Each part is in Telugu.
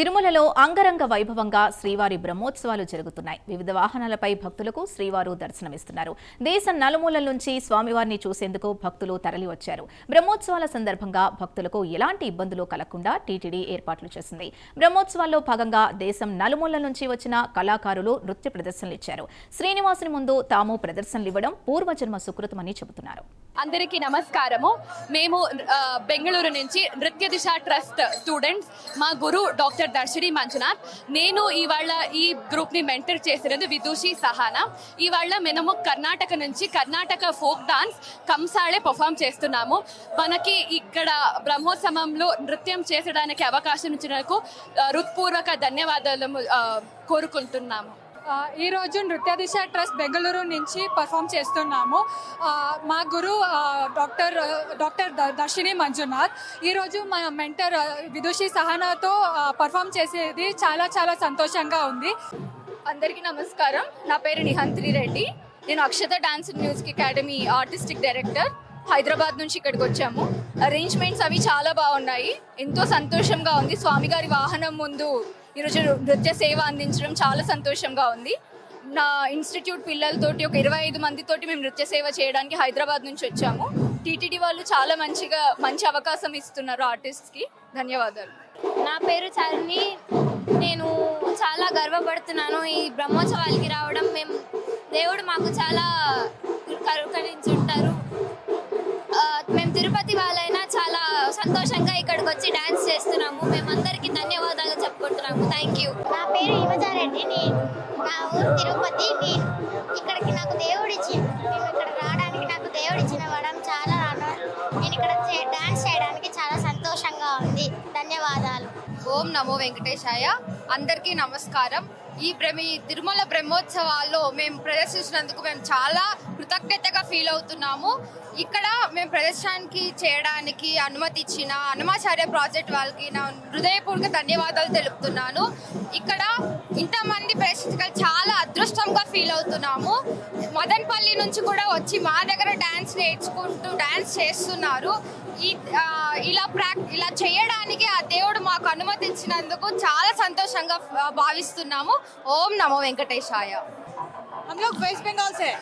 తిరుమలలో అంగరంగ వైభవంగా శ్రీవారి బ్రహ్మోత్సవాలు జరుగుతున్నాయి. వివిధ వాహనాలపై భక్తులకు శ్రీవారు దర్శనమిస్తున్నారు. దేశం నలుమూలల నుంచి స్వామివారిని చూసేందుకు భక్తులు తరలివచ్చారు. బ్రహ్మోత్సవాల సందర్భంగా భక్తులకు ఎలాంటి ఇబ్బందులు కలగకుండా టీటీడీ ఏర్పాట్లు చేసింది. బ్రహ్మోత్సవాల్లో భాగంగా దేశం నలుమూలల నుంచి వచ్చిన కళాకారులు నృత్య ప్రదర్శనలు ఇచ్చారు. శ్రీనివాసుని ముందు తాము ప్రదర్శనలు ఇవ్వడం పూర్వజన్మ సుకృతమని చెబుతున్నారు. అందరికీ నమస్కారము. మేము బెంగళూరు నుంచి నృత్య దిశ ట్రస్ట్ స్టూడెంట్స్ మా గురు డాక్టర్ దర్శిని మంజునాథ్ నేను ఇవాళ ఈ గ్రూప్ని మెంటర్ చేసినది విదూషి సహానా. ఇవాళ మనము కర్ణాటక నుంచి Karnataka folk dance Kamsale perform చేస్తున్నాము. మనకి ఇక్కడ బ్రహ్మోత్సవంలో నృత్యం చేసడానికి అవకాశం ఇచ్చినందుకు హృత్పూర్వక ధన్యవాదాలు కోరుకుంటున్నాము. ఈరోజు నృత్య దిశ ట్రస్ట్ బెంగళూరు నుంచి పర్ఫామ్ చేస్తున్నాము. మా గురు డాక్టర్ డాక్టర్ దర్శిని మంజునాథ్. ఈరోజు మా మెంటర్ విదుషి సహనాతో పర్ఫామ్ చేసేది చాలా చాలా సంతోషంగా ఉంది. అందరికీ నమస్కారం. నా పేరు నిహంత్రి రెడ్డి. నేను Akshata dance music academy artistic director. Hyderabad నుంచి ఇక్కడికి వచ్చాము. అరేంజ్మెంట్స్ అవి చాలా బాగున్నాయి. ఎంతో సంతోషంగా ఉంది. స్వామి గారి వాహనం ముందు ఈరోజు నృత్య సేవ అందించడం చాలా సంతోషంగా ఉంది. నా ఇన్స్టిట్యూట్ పిల్లలతోటి ఒక ఇరవై ఐదు మందితోటి మేము నృత్య సేవ చేయడానికి హైదరాబాద్ నుంచి వచ్చాము. టీటీడీ వాళ్ళు చాలా మంచిగా మంచి అవకాశం ఇస్తున్నారు ఆర్టిస్ట్కి ధన్యవాదాలు. నా పేరు చరణి నేను చాలా గర్వపడుతున్నాను ఈ బ్రహ్మోత్సవాలకి రావడం. మేము దేవుడు మాకు చాలా కరుకరించుంటారు మేము తిరుపతి వాళ్ళ సంతోషంగా ఇక్కడికి వచ్చి డాన్స్ చేస్తున్నాము. మేమందరికీ ధన్యవాదాలు చెప్పుకుంటున్నాము. థ్యాంక్ యూ నా పేరు హిమజారెడ్డి. నేను నా ఊరు తిరుపతి. ఇక్కడికి నాకు దేవుడిచ్చి నేను ఇక్కడ రావడానికి నాకు దేవుడిచ్చిన వరం చాలా నేను ఇక్కడ డాన్స్ చేయడానికి చాలా సంతోషంగా ఉంది. ధన్యవాదాలు. ఓం నమో వెంకటేశాయ. అందరికీ నమస్కారం. ఈ బ్రహ్మ ఈ తిరుమల బ్రహ్మోత్సవాల్లో మేము ప్రదర్శించినందుకు మేము చాలా కృతజ్ఞతగా ఫీల్ అవుతున్నాము. ఇక్కడ మేము ప్రదర్శనానికి చేయడానికి అనుమతి ఇచ్చిన హనుమాచార్య ప్రాజెక్ట్ వాళ్ళకి నా హృదయపూర్వక ధన్యవాదాలు తెలుపుతున్నాను. ఇక్కడ ఇంతమంది ప్రదర్శించగల చాలా అదృష్టంగా ఫీల్ అవుతున్నాము. మదన్పల్లి నుంచి కూడా వచ్చి మా దగ్గర డ్యాన్స్ నేర్చుకుంటూ డ్యాన్స్ చేస్తున్నారు. ఈ ఇలా ప్రాక్ ఇలా చేయడానికి ఆ దేవుడు మాకు అనుమతించినందుకు చాలా సంతోషం. సంతోషంగా ఆ, భావిస్తున్నాము ఓం నమో వెంకటేశాయ हम लोग वेस्ट बंगाल से हैं।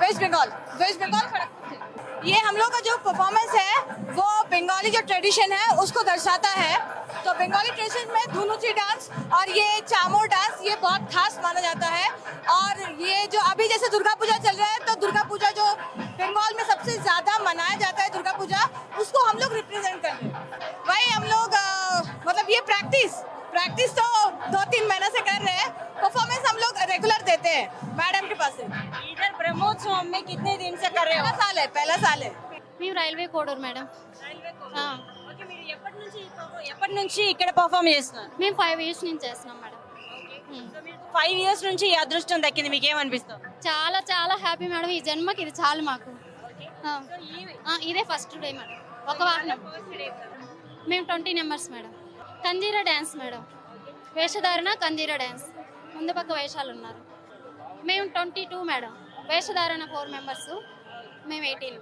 वेस्ट बंगाल वेस्ट बंगाल खड़गपुर से। ये हम लोग का जो परफॉर्मेंस है वो बंगाली जो ट्रेडिशन है उसको दर्शाता है तो बंगाली ट्रेडिशन में धुनुची डांस और ये चामोर डांस ये बहुत खास माना जाता है और ये जो अभी जैसे दुर्गा पूजा चल रहा है तो दुर्गा पूजा जो बंगाल में सबसे ज्यादा मनाया जाता है दुर्गा पूजा उसको हम लोग रिप्रेजेंट कर रहे हैं वही हम लोग अ, मतलब ये प्रैक्टिस प्रैक्टिस तो दो तीन महीने से कर रहे हैं परफॉर्मेंस हम लोग रेगुलर देते हैं मैडम के पास से इधर ब्रह्मोत्सव में कितने दिन से कर रहे हो पहला साल है पहला साल है మేము రైల్వే కోడూరు మేడం ఓకే మీరు ఎప్పటి నుంచి ఎప్పటి నుంచి ఇక్కడ పర్ఫామ్ చేస్తున్నారు మేము ఫైవ్ ఇయర్స్ నుంచి చేస్తున్నాం మేడం ఫైవ్ ఇయర్స్ నుంచి ఈ అదృష్టం దక్కింది మీకు ఏమనిపిస్తుంది చాలా చాలా హ్యాపీ మేడం ఈ జన్మకి ఇది చాలు మాకు ఆ. ఆ, ఇదే ఫస్ట్ డే మేడం ఒక వాహనం మేము twenty numbers madam Kanjira dance madam. వేషధారణ కంజీరా డ్యాన్స్ ముందు పక్క వేషాలు ఉన్నారు మేము ట్వంటీ టూ మేడం. వేషధారణ ఫోర్ మెంబర్స్. మేము ఎయిటీన్.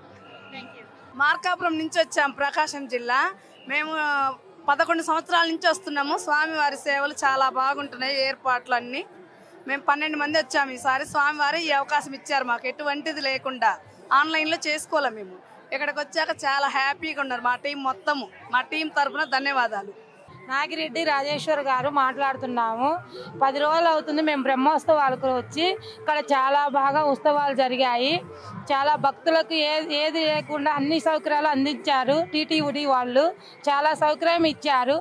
మార్కాపురం నుంచి వచ్చాం ప్రకాశం జిల్లా. మేము పదకొండు సంవత్సరాల నుంచి వస్తున్నాము. స్వామివారి సేవలు చాలా బాగుంటున్నాయి ఏర్పాట్లు అన్నీ మేము పన్నెండు మంది వచ్చాము ఈసారి. స్వామివారి ఈ అవకాశం ఇచ్చారు మాకు. ఎటువంటిది లేకుండా ఆన్లైన్లో చేసుకోలేం మేము. ఇక్కడికి వచ్చాక చాలా హ్యాపీగా ఉన్నారు మా టీం మొత్తము. మా టీం తరఫున ధన్యవాదాలు. నాగిరెడ్డి రాజేశ్వర్ గారు మాట్లాడుతున్నాము. పది రోజులు అవుతుంది మేము బ్రహ్మోత్సవాలకు వచ్చి ఇక్కడ చాలా బాగా ఉత్సవాలు జరిగాయి. చాలా భక్తులకు ఏ ఏది లేకుండా అన్ని సౌకర్యాలు అందించారు టీటీవుడి వాళ్ళు. చాలా సౌకర్యం ఇచ్చారు.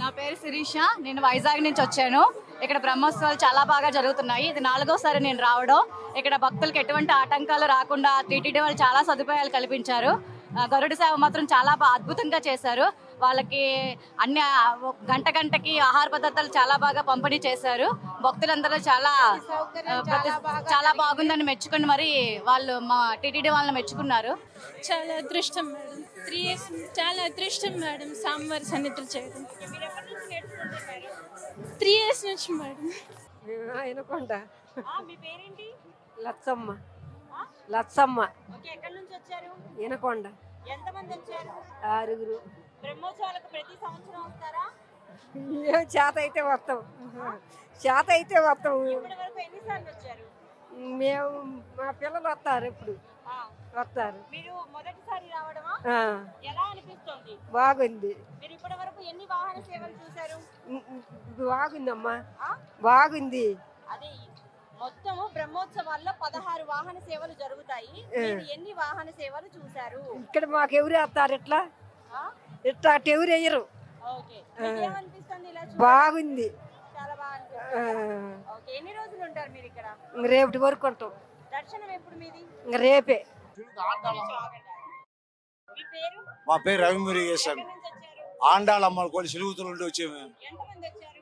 నా పేరు శిరీష నేను వైజాగ్ నుంచి వచ్చాను. ఇక్కడ బ్రహ్మోత్సవాలు చాలా బాగా జరుగుతున్నాయి. ఇది నాలుగోసారి నేను రావడం. ఇక్కడ భక్తులకు ఎటువంటి ఆటంకాలు రాకుండా టీటీడీ వాళ్ళు చాలా సదుపాయాలు కల్పించారు. గరుడ సేవ మాత్రం చాలా బాగా అద్భుతంగా చేశారు. వాళ్ళకి అన్ని గంట గంటకి ఆహార పదార్థాలు చాలా బాగా పంపిణీ చేశారు. భక్తులందరూ చాలా చాలా బాగుందని మెచ్చుకుని మరి వాళ్ళు మా టీటీడీ వాళ్ళని మెచ్చుకున్నారు. చాలా అదృష్టం మేడం. త్రీ ఇయర్స్ చాలా అదృష్టం మేడం సాంబార్ సన్నిధులు చేయడం. త్రీ ఇయర్స్ నుంచి మేడం. వినకొండ మీ పేరేంటి? లచ్చమ్మ. లచ్చమ్మ. ఓకే ఎక్కడి నుంచి వచ్చారు? వినకొండ ఎంతమంది వచ్చారు? ఆరుగురు. బ్రహ్మోత్సవాలకు ప్రతి సంవత్సరం వస్తారా? ఏం చేత అయితే వస్తాం. చేత అయితే వస్తాం. ఇప్పటి వరకు ఎన్నిసార్లు వచ్చారు? మేము మా పిల్లలు వస్తారు ఇప్పుడు. వస్తారు. మీరు మొదటిసారి రావడమా? ఎలా అనిపిస్తుంది? బాగుంది. మీరు ఇప్పటి వరకు ఎన్ని వాహన సేవలు ఉమ్, బాగుందమ్మా? బాగుంది. అదే మొత్తము బ్రహ్మోత్సవాల్లో పదహారు వాహన సేవలు జరుగుతాయి. మీరు ఎన్ని వాహన సేవలు చూశారు? ఇక్కడ మాకు ఎవరు వేస్తారు ఇట్లా? ఆ? ఇట్లా అటు ఎవరు వేయరు. ఓకే. మీకు ఏమనిపిస్తుంది ఇలా చూడ- బాగుంది. చాలా బాగా ఆ, అనిపిస్తుంది ఓకే. ఎన్ని రోజులు ఉంటారు మీరు ఇక్కడ? ఇంక రేపటి వరకు ఉంటాం. దర్శనం ఎప్పుడు మీది? ఇంక రేపే. మీ పేరు? మా పేరు రవిమురి చేశాను ఎక్కడి నుంచి వచ్చారు? కోడి సిలుగుతులు ఉండి వచ్చాము ఎంతమంది వచ్చారు?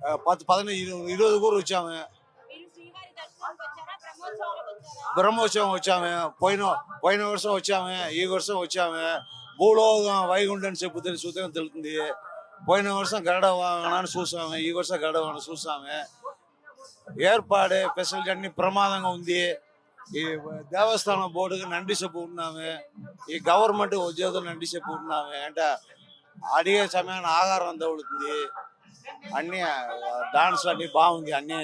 ఆ, పది పదిహేను ఇరవై ఇరవై కూడా వచ్చాము మీరు శ్రీవారి దర్శనానికి వచ్చారా బ్రహ్మోత్సవాలకు వచ్చారా బ్రహ్మోత్సవం వచ్చాము పోయిన పోయిన వర్షం వచ్చాము ఈ వర్షం వచ్చాము భూలోకం వైకుంఠం చెప్పు తెలిసి సూత్రం తెలుస్తుంది పోయిన వర్షం గరుడ వాహనాన్ని చూసాము ఈ వర్షం గరుడ వాహనం చూసాము ఏర్పాడే ఫెసిలిటీ అన్ని ప్రమాదంగా ఉంది ఈ దేవస్థానం బోర్డుకి నండి చెప్పు ఉన్నాము ఈ గవర్నమెంట్ ఉద్యోగులు నండి చెప్పు ఉన్నాము అంటే అడిగే సమయాన్ని ఆహారం తగులుతుంది అన్ని డాన్స్ అన్ని బాగుంది అన్ని.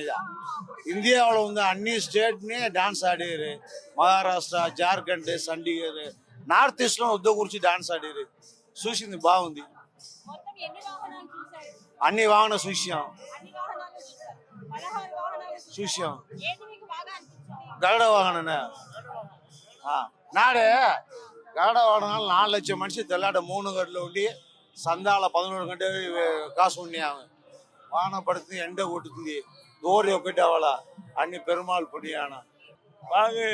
ఇండియాలో ఉంది అన్ని స్టేట్ని డాన్స్ ఆడారు. మహారాష్ట్ర జార్ఖండ్ చండీగఢ్ నార్త్ ఈస్ట్లో ఉద్యోగ గురించి డాన్స్ ఆడారు. చూసింది బాగుంది. అన్ని వాహన చూసాం చూసాం గరుడ వాహన నాడే గరుడ వాహనాలు నాలుగు లక్షల మనిషి తెల్లాడ మూడు గంటలు ఉండి సందాల పదమూడు గంట కాసు ఉన్నాము వాన పడుతుంది ఎండ కొట్టుతుంది దోరి ఒకటి అవళ అన్ని పెరుమాళ్ పొడియాన బాగా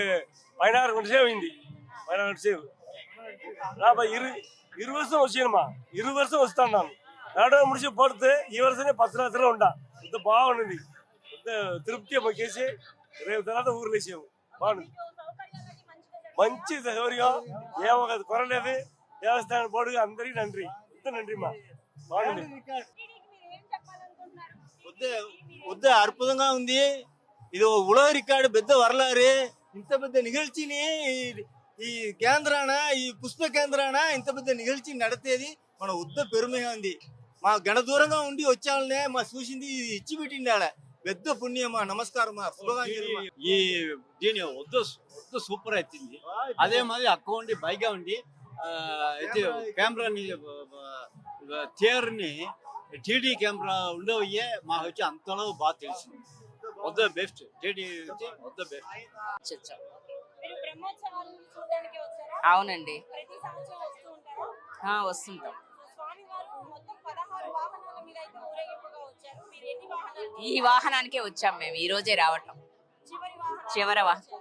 పైనారు గంట సేపు అయింది పైనారు గంట సేపు రాబా ఇరు ఇరు వర్షం వచ్చానమ్మా ఇరు వర్షం వస్తున్నాను ఏడో ముడిచి పడితే ఈ వర్షమే పచ్చరాత్రిలో ఉండా ఇంత బాగుంది ఇంత తృప్తి మాకేసి రేపు తర్వాత ఊరు లేచాము బాగుంది మంచి సౌకర్యం ఏమో కదా కొరలేదు దేవస్థానం బోర్డు అందరికీ నండ్రి మా చెప్పాలనుకుంటున్నారు ఉద్దే ఉద్దే అద్భుతంగా ఉంది. ఇది ఒక ఉలగ రికార్డు పెద్ద వరలారి. ఇంత పెద్ద నిగల్చిని ఈ- కేంద్రాన ఈ పుష్ప కేంద్రాన ఇంత పెద్ద నిగల్చి నడితేది మన ఉద్ద పెరుమగా ఉంది. మా గణ దూరంగా ఉండి వచ్చాలనే మా చూసింది ఇది ఇచ్చి పెట్టింది ఆడ. పెద్ద పుణ్యమా నమస్కారమా శుభాకాంక్షలు ఈ దీని వద్ద వద్ద సూపర్ అవుతుంది అదే మాది అక్క ఉండి బైగా ఉండి ఆ, అయితే కెమెరాని థియర్ని టీడీ కెమెరా ఉండవయ్యే మాకు వచ్చి అంతలో బాగా తెలిసింది. వద్ద బెస్ట్ టీడీ వచ్చి వద్ద బెస్ట్. మీరు బ్రహ్మోత్సవాలు చూడడానికి వచ్చారా? అవునండి. వస్తుంటాం. స్వామి వారు మొత్తం పదహారు వాహనాల మీద అయితే ఊరేగింపుగా వచ్చారు. మీరు ఎన్ని వాహనాలు ఈ వాహనానికే వచ్చాం మేము ఈ రోజే రావటం. చివరి వాహనం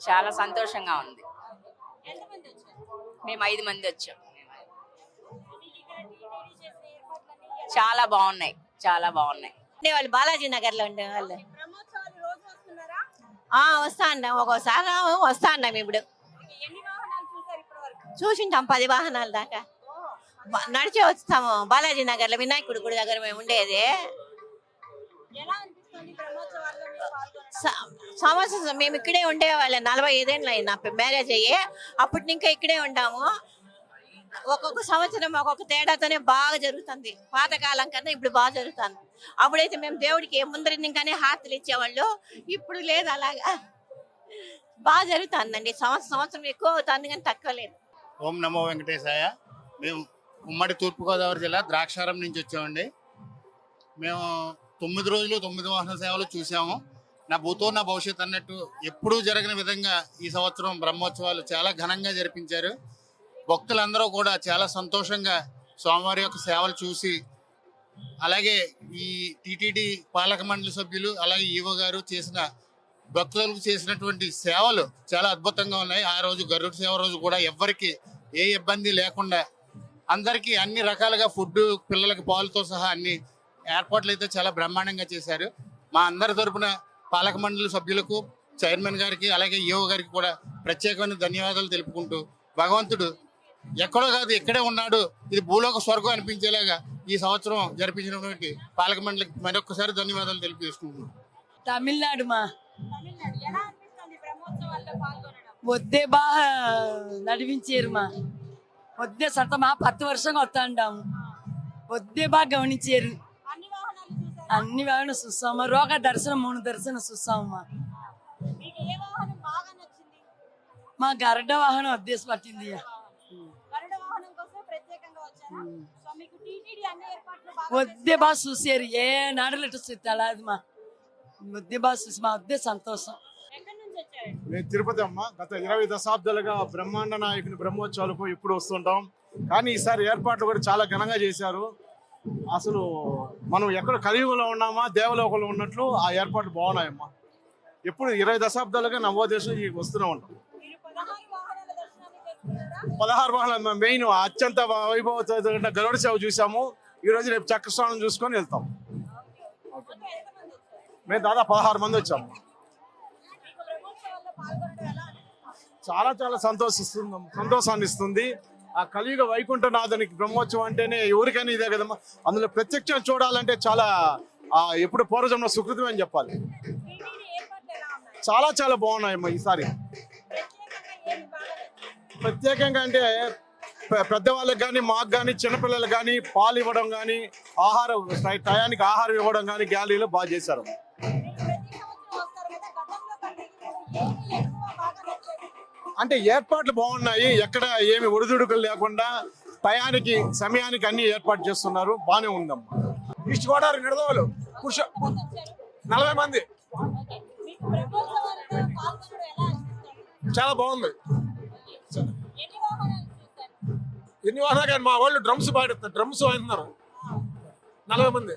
చాలా సంతోషంగా ఉంది. మేము ఐదు మంది వచ్చాం. చాలా బాగున్నాయి. చాలా బాగున్నాయి. ఉండేవాళ్ళు బాలాజీ నగర్లో ఉండేవాళ్ళు బ్రహ్మోత్సవాలు రోజు వస్తున్నారా? ఆ వస్తా అన్నాం. ఒక్కోసారి వస్తా అన్నాం ఇప్పుడు. ఎన్ని వాహనాలు చూసారు ఇప్పటి వరకు? చూసింటాం పది వాహనాల దాకా. నడిచే వస్తాము. బాలాజీ నగర్లో వినాయకుడి గుడి దగ్గర మేము ఉండేది. సంవత్సరం మేము ఇక్కడే ఉండేవాళ్ళం నలభై ఐదేళ్ళు అయింది నా మ్యారేజ్ అయ్యి. అప్పటి ఇంకా ఇక్కడే ఉంటాము. ఒక్కొక్క సంవత్సరం ఒక్కొక్క తేడాతోనే బాగా జరుగుతుంది. పాతకాలం కన్నా ఇప్పుడు బాగా జరుగుతుంది. అప్పుడైతే మేము దేవుడికి ముందర ఇంకానే ఇచ్చేవాళ్ళు. ఇప్పుడు లేదు అలాగా. బాగా జరుగుతుందండి. సంవత్సరం సంవత్సరం ఎక్కువ అవుతుంది కానీ తక్కువ లేదు. ఓం నమో వెంకటేశాయ. మేము ఉమ్మడి తూర్పుగోదావరి జిల్లా ద్రాక్షారం నుంచి వచ్చామండి. మేము తొమ్మిది రోజులు తొమ్మిది వాహన సేవలు చూసాము నా భూతో నా భవిష్యత్ అన్నట్టు ఎప్పుడూ జరగని విధంగా ఈ సంవత్సరం బ్రహ్మోత్సవాలు చాలా ఘనంగా జరిపించారు. భక్తులందరూ కూడా చాలా సంతోషంగా స్వామివారి యొక్క సేవలు చూసి అలాగే ఈ టిటిడి పాలక మండలి సభ్యులు అలాగే ఈవో గారు చేసిన భక్తులకు చేసినటువంటి సేవలు చాలా అద్భుతంగా ఉన్నాయి. ఆ రోజు గరుడ సేవ రోజు కూడా ఎవ్వరికి ఏ ఇబ్బంది లేకుండా అందరికీ అన్ని రకాలుగా ఫుడ్ పిల్లలకి పాలతో సహా అన్ని ఏర్పాట్లు అయితే చాలా బ్రహ్మాండంగా చేశారు. మా అందరి తరపున పాలక మండలి సభ్యులకు చైర్మన్ గారికి అలాగే ఈఓ గారికి కూడా ప్రత్యేకమైన ధన్యవాదాలు తెలుపుకుంటూ భగవంతుడు ఎక్కడో కాదు ఇక్కడే ఉన్నాడు. ఇది భూలోక స్వర్గం అనిపించేలాగా ఈ సంవత్సరం జరిపించినటువంటి పాలక మండలికి మరొకసారి ధన్యవాదాలు తెలియజేసుకుంటున్నాను తమిళనాడు మా. వద్దే బాగా నడిపించారు మా. వద్దే సతమా పత్తు వర్షంగా వస్తాండాము. వద్దే బాగా గమనించారు. అన్ని వాహనం చూస్తామా రోగ దర్శనం మూడు దర్శనం చూస్తామమ్మా మీకు ఏ వాహనం బాగా నచ్చింది? మా గరుడ వాహనం అద్దెసి పట్టింది. గరుడ వాహనం కోసం ప్రత్యేకంగా వచ్చారా? సో మీకు టీటీడీ అన్ని ఏర్పాట్లు బాగా వద్దే బాగా చూసారు. ఏ నాడలెట్టు చూస్తాడు అది మా. వద్దే బాగా చూసి మా వద్దే సంతోషం. ఎక్కడి నుంచి వచ్చారు? నేను తిరుపతి అమ్మ. గత ఇరవై దశాబ్దాలుగా బ్రహ్మాండ నాయకుని బ్రహ్మోత్సవాలకు ఇప్పుడు వస్తుంటాం. కానీ ఈసారి ఏర్పాట్లు కూడా చాలా ఘనంగా చేశారు. అసలు మనం ఎక్కడ కలియుగంలో ఉన్నామా దేవలోకంలో ఉన్నట్లు ఆ ఏర్పాట్లు బాగున్నాయమ్మా. ఎప్పుడు ఇరవై దశాబ్దాలుగా నవోదేశం వస్తూనే ఉంటాం. పదహారు వాహనాల వాహనాలు మెయిన్ అత్యంత వైభవ గరుడ సేవ చూసాము. ఈరోజు రేపు చక్రస్నానం చూసుకొని వెళ్తాం. మేము దాదాపు పదహారు మంది వచ్చాము చాలా చాలా సంతోషిస్తుంది సంతోషాన్ని ఇస్తుంది. ఆ కలియుగ వైకుంఠనాథునికి బ్రహ్మోత్సవం అంటేనే ఎవరికైనా ఇదే కదమ్మా. అందులో ప్రత్యక్షం చూడాలంటే చాలా ఆ ఎప్పుడు పూర్వజంలో సుకృతం అని చెప్పాలి. చాలా చాలా బాగున్నాయమ్మా ఈసారి. ప్రత్యేకంగా అంటే పెద్దవాళ్ళకి కానీ మాకు కానీ చిన్నపిల్లలకు కానీ పాలు ఇవ్వడం కానీ ఆహారం టయానికి ఆహారం ఇవ్వడం కానీ గ్యాలరీలో బాగా చేశారు. అంటే ఏర్పాట్లు బాగున్నాయి. ఎక్కడ ఏమి ఒడిదుడుకులు లేకుండా టయానికి సమయానికి అన్ని ఏర్పాటు చేస్తున్నారు. బాగానే ఉందమ్మా. ఈస్ట్ గోదావరి నిడదవలు పురుష నలభై మంది. చాలా బాగుంది. ఎన్ని వాహనాలు కానీ మా వాళ్ళు డ్రమ్స్ పాడుతున్నారు డ్రమ్స్ వాయిస్తున్నారు. నలభై మంది.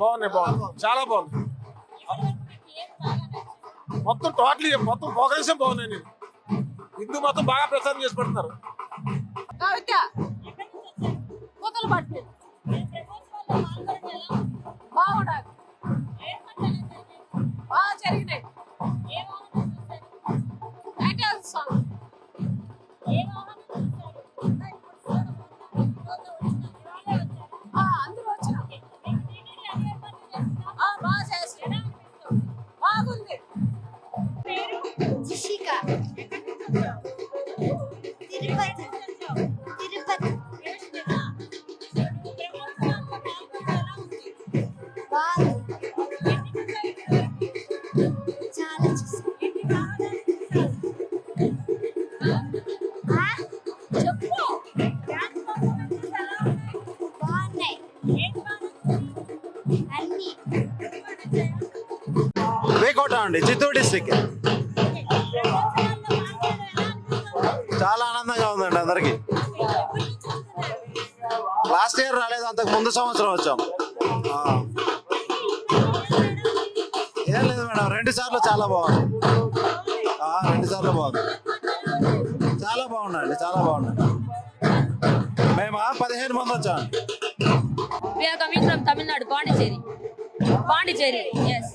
బాగున్నాయి బాగున్నాయి. బాగుంది చాలా బాగుంది మొత్తం టోటలీ మొత్తం ప్రోగ్రెషన్ బాగున్నాయి నేను హిందూ మొత్తం బాగా ప్రచారం చేసి పెడుతున్నారు కవిత ఎక్కడి నుంచి అండి చిత్తూరు డిస్టిక్ చాలా ఆనందంగా ఉందండి అందరికి. లాస్ట్ ఇయర్ రాలేదు అంతకు ముందు సంవత్సరం వచ్చాం. ఏం లేదు మేడం రెండు సార్లు చాలా బాగుంది. రెండు సార్లు బాగుంది. చాలా బాగున్నాయండి చాలా బాగున్నాయి మేము? పదిహేను మంది వచ్చాం. We are coming from Tamil Nadu, Pondicherry. Pondicherry, yes.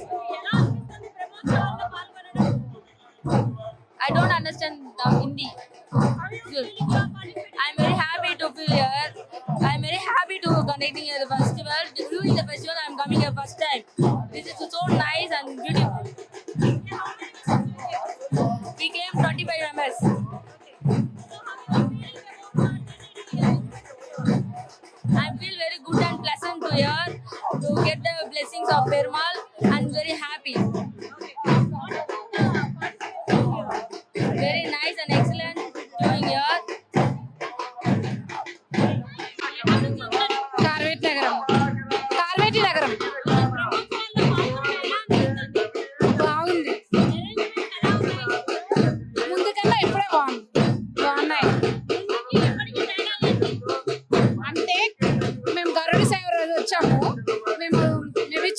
I don't understand the Hindi. I'm very happy to be here. I'm very happy to connecting at the festival. During the festival, I'm coming here first time. This is so nice and beautiful. We came 25 members.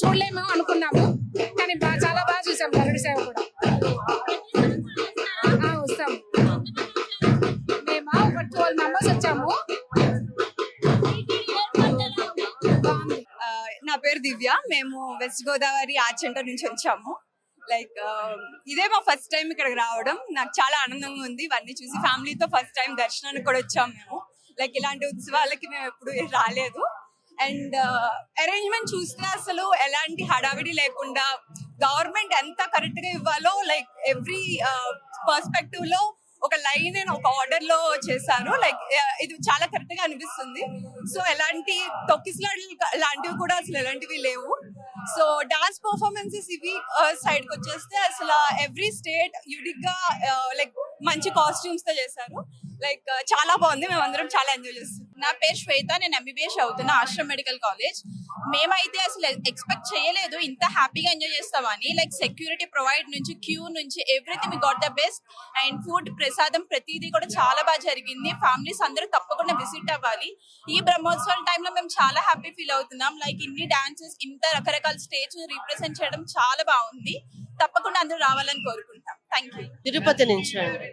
చూడలేము అనుకున్నాము కానీ బాగా చాలా బాగా చూసాం గరుడ సేవ కూడా. మేము ఒక ట్వెల్వ్ మెంబర్స్ వచ్చాము. నా పేరు దివ్య. మేము వెస్ట్ గోదావరి ఆర్ట్ సెంటర్ నుంచి వచ్చాము. లైక్ ఇదే మా ఫస్ట్ టైం ఇక్కడికి రావడం. నాకు చాలా ఆనందంగా ఉంది. ఇవన్నీ చూసి ఫ్యామిలీతో ఫస్ట్ టైం దర్శనానికి కూడా వచ్చాము మేము. లైక్ ఇలాంటి ఉత్సవాలకి మేము ఎప్పుడు రాలేదు. అండ్ అరేంజ్మెంట్ చూస్తే అసలు ఎలాంటి హడావిడి లేకుండా గవర్నమెంట్ ఎంత కరెక్ట్గా ఇవ్వాలో లైక్ ఎవ్రీ పర్స్పెక్టివ్లో ఒక లైన్ ఒక ఆర్డర్లో చేశారు లైక్ ఇది చాలా కరెక్ట్గా అనిపిస్తుంది. సో ఎలాంటి తొక్కిసలాడు లాంటివి కూడా అసలు ఎలాంటివి లేవు. సో డాన్స్ పర్ఫార్మెన్సెస్ ఇవి సైడ్కి వచ్చేస్తే అసలు ఎవ్రీ స్టేట్ యూనిక్గా లైక్ మంచి కాస్ట్యూమ్స్తో చేశారు. లైక్ చాలా బాగుంది. మేము అందరం చాలా ఎంజాయ్ చేస్తాం నా పేరు శ్వేత నేను ఎంబీబీఎస్ అవుతున్నా ఆశ్రమ్ మెడికల్ కాలేజ్. మేమైతే అసలు ఎక్స్పెక్ట్ చేయలేదు ఇంత హ్యాపీగా ఎంజాయ్ చేస్తామని. లైక్ సెక్యూరిటీ ప్రొవైడ్ నుంచి క్యూ నుంచి everything got the best and food prasadam ప్రతిదీ కూడా చాలా బాగా జరిగింది. ఫ్యామిలీస్ అందరూ తప్పకుండా విజిట్ అవ్వాలి. ఈ బ్రహ్మోత్సవాల టైంలో మేము చాలా హ్యాపీ ఫీల్ అవుతున్నాం. లైక్ ఇన్ని డాన్సెస్ ఇంత రకరకాల స్టేజ్ రీప్రజెంట్ చేయడం చాలా బాగుంది. తప్పకుండా అందరూ రావాలని కోరుకుంటాం. థ్యాంక్ యూ తిరుపతి నుంచి అండి.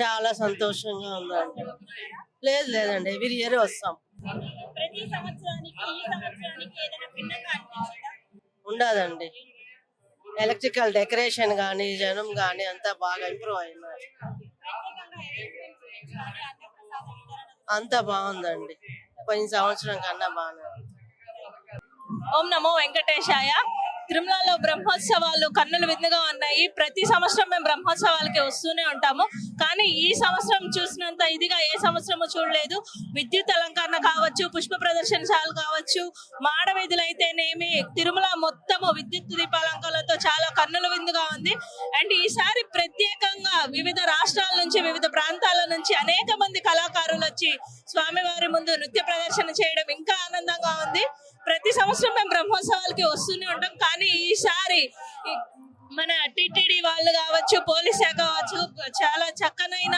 చాలా సంతోషంగా ఉందండి. లేదు లేదండి ఎవ్రీ ఇయర్ వస్తాం. ఉండదండి. ఎలక్ట్రికల్ డెకరేషన్ కానీ జనం కానీ అంతా బాగా ఇంప్రూవ్ అయినారు. అంతా బాగుందండి. పోయిన సంవత్సరం కన్నా బాగానే ఉంది. ఓం నమో వెంకటేశాయ. తిరుమలలో బ్రహ్మోత్సవాలు కన్నుల విందుగా ఉన్నాయి. ప్రతి సంవత్సరం మేము బ్రహ్మోత్సవాలకి వస్తూనే ఉంటాము. కానీ ఈ సంవత్సరం చూసినంత ఇదిగా ఏ సంవత్సరము చూడలేదు. విద్యుత్ అలంకరణ కావచ్చు పుష్ప ప్రదర్శనశాలు కావచ్చు మాడవీధులు అయితేనేమి తిరుమల మొత్తము విద్యుత్ దీపాలంకరణలతో చాలా కన్నుల విందుగా ఉంది. అండ్ ఈసారి ప్రత్యేకంగా వివిధ రాష్ట్రాల నుంచి వివిధ ప్రాంతాల నుంచి అనేక మంది కళాకారులు వచ్చి స్వామివారి ముందు నృత్య ప్రదర్శన చేయడం ఇంకా ఆనందంగా ఉంది. ప్రతి సంవత్సరం మేము బ్రహ్మోత్సవాలకి వస్తూనే ఉంటాం. కానీ ఈసారి మన టిటిడి వాళ్ళు కావచ్చు పోలీస్ శాఖ కావచ్చు చాలా చక్కనైన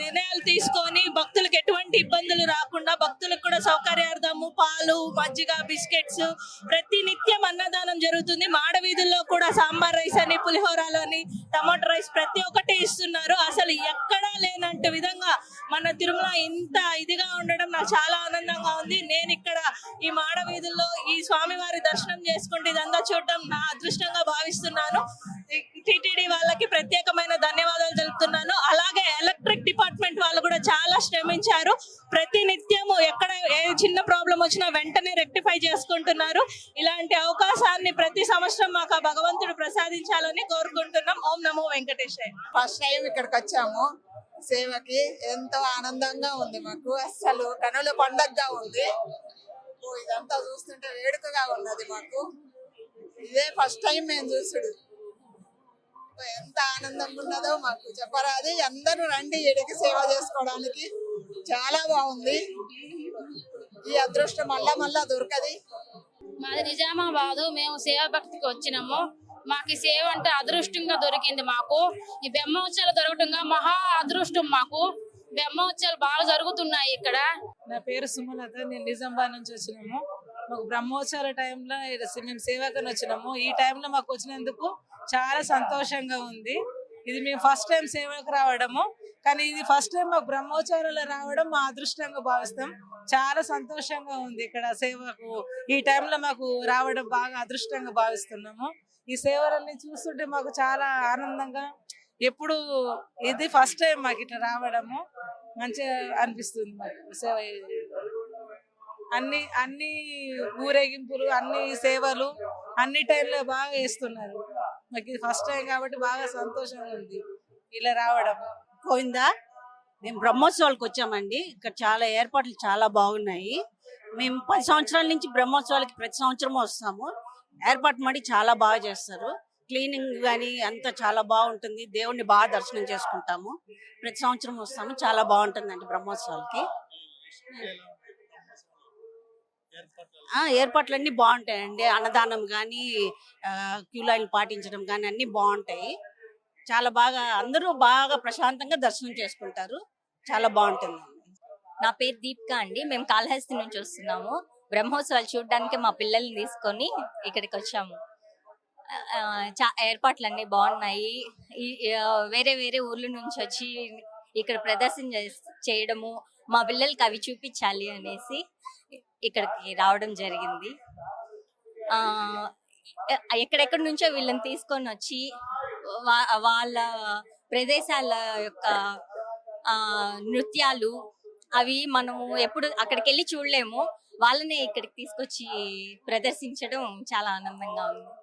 నిర్ణయాలు తీసుకొని భక్తులకు ఎటువంటి ఇబ్బందులు రాకుండా భక్తులకు కూడా సౌకర్యార్థము పాలు మజ్జిగ బిస్కెట్స్ ప్రతి నిత్యం అన్నదానం జరుగుతుంది. మాడ వీధుల్లో కూడా సాంబార్ రైస్ అని పులిహోరాలని టమాటో రైస్ ప్రతి ఒక్కటి ఇస్తున్నారు. అసలు ఎక్కడా లేనంత విధంగా మన తిరుమల ఇంత ఇదిగా ఉండడం నాకు చాలా ఆనందంగా ఉంది. నేను ఇక్కడ ఈ మాడ వీధుల్లో ఈ స్వామివారి దర్శనం చేసుకుంటే ఇదంతా చూడడం నా అదృష్టంగా భావిస్తున్నాను. టిటిడి వాళ్ళకి ప్రత్యేకమైన ధన్యవాదాలు తెలుపుతున్నాను. అలాగే ఎలక్ట్రిక్ డిపార్ట్మెంట్ వాళ్ళు కూడా చాలా శ్రమించారు. ప్రతి నిత్యము ఎక్కడ ఏ చిన్న ప్రాబ్లం వచ్చినా వెంటనే రెక్టిఫై చేసుకుంటున్నారు. ఇలాంటి అవకాశాన్ని ప్రతి సంవత్సరం మాకు భగవంతుడు ప్రసాదించాలని కోరుకుంటున్నాం. ఓం నమో వెంకటేశ్వర ఫస్ట్ టైం ఇక్కడికి వచ్చాము. సేవకి ఎంతో ఆనందంగా ఉంది మాకు. అసలు కనుల పండగగా ఉంది. ఇదంతా చూస్తుంటే వేడుకగా ఉన్నది మాకు. ఇదే ఫస్ట్ టైం మేము చూసుడు. ఎంత ఆనందంగా ఉన్నదో మాకు చెప్పరాదు. అందరూ రండి ఈడికి సేవ చేసుకోవడానికి. చాలా బాగుంది. ఈ అదృష్టం మళ్ళా మళ్ళా దొరకది. మాది నిజామాబాదు. మేము సేవా భక్తికి వచ్చినాము. మాకు సేవ అంటే అదృష్టంగా దొరికింది మాకు. ఈ బ్రహ్మోత్సవాలు దొరకటంగా మహా అదృష్టం మాకు. బ్రహ్మోత్సవాలు బాగా జరుగుతున్నాయి ఇక్కడ. నా పేరు సుమలత. నేను నిజామాబాద్ నుంచి వచ్చినాము. మాకు బ్రహ్మోత్సవాల టైంలో మేము సేవకని వచ్చినాము. ఈ టైంలో మాకు వచ్చినందుకు చాలా సంతోషంగా ఉంది. ఇది మేము ఫస్ట్ టైం సేవకు రావడము. కానీ ఇది ఫస్ట్ టైం మాకు బ్రహ్మోత్సవాలలో రావడం మా అదృష్టంగా భావిస్తాం. చాలా సంతోషంగా ఉంది ఇక్కడ సేవకు. ఈ టైంలో మాకు రావడం బాగా అదృష్టంగా భావిస్తున్నాము. ఈ సేవలన్నీ చూస్తుంటే మాకు చాలా ఆనందంగా ఎప్పుడు ఇది ఫస్ట్ టైం మాకు ఇట్లా రావడము మంచిగా అనిపిస్తుంది మాకు. సేవ అన్ని అన్ని ఊరేగింపులు అన్ని సేవలు అన్ని టైంలో బాగా వేస్తున్నారు మాకు ఇది ఫస్ట్ టైం కాబట్టి బాగా సంతోషంగా ఉంది. ఇలా రావడం. గోవిందా మేము బ్రహ్మోత్సవాలకు వచ్చామండి. ఇక్కడ చాలా ఏర్పాట్లు చాలా బాగున్నాయి. మేము పది సంవత్సరాల నుంచి బ్రహ్మోత్సవాలకి ప్రతి సంవత్సరం వస్తాము. ఏర్పాటు మడి చాలా బాగా చేస్తారు. క్లీనింగ్ కానీ అంతా చాలా బాగుంటుంది. దేవుణ్ణి బాగా దర్శనం చేసుకుంటాము. ప్రతి సంవత్సరం వస్తాము. చాలా బాగుంటుందండి బ్రహ్మోత్సవాలకి. ఏర్పాట్లన్నీ బాగుంటాయండి. అన్నదానం కానీ క్యూ లైన్ పాటించడం కానీ అన్నీ బాగుంటాయి. చాలా బాగా అందరూ బాగా ప్రశాంతంగా దర్శనం చేసుకుంటారు. చాలా బాగుంటుంది. నా పేరు దీప్కా అండి. మేము కాళహస్తి నుంచి వస్తున్నాము. బ్రహ్మోత్సవాలు చూడడానికి మా పిల్లల్ని తీసుకొని ఇక్కడికి వచ్చాము. ఆ, చా ఏర్పాట్లు అన్ని బాగున్నాయి వేరే వేరే ఊర్ల నుంచి వచ్చి ఇక్కడ ప్రదర్శన చేయడము మా పిల్లలకి అవి చూపించాలి అనేసి ఇక్కడికి రావడం జరిగింది. ఆ ఎక్కడెక్కడి నుంచో వీళ్ళని తీసుకొని వచ్చి వా- వాళ్ళ ప్రదేశాల యొక్క ఆ నృత్యాలు అవి మనము ఎప్పుడు అక్కడికి వెళ్ళి చూడలేము. వాళ్ళనే ఇక్కడికి తీసుకొచ్చి ప్రదర్శించడం చాలా ఆనందంగా ఉంది.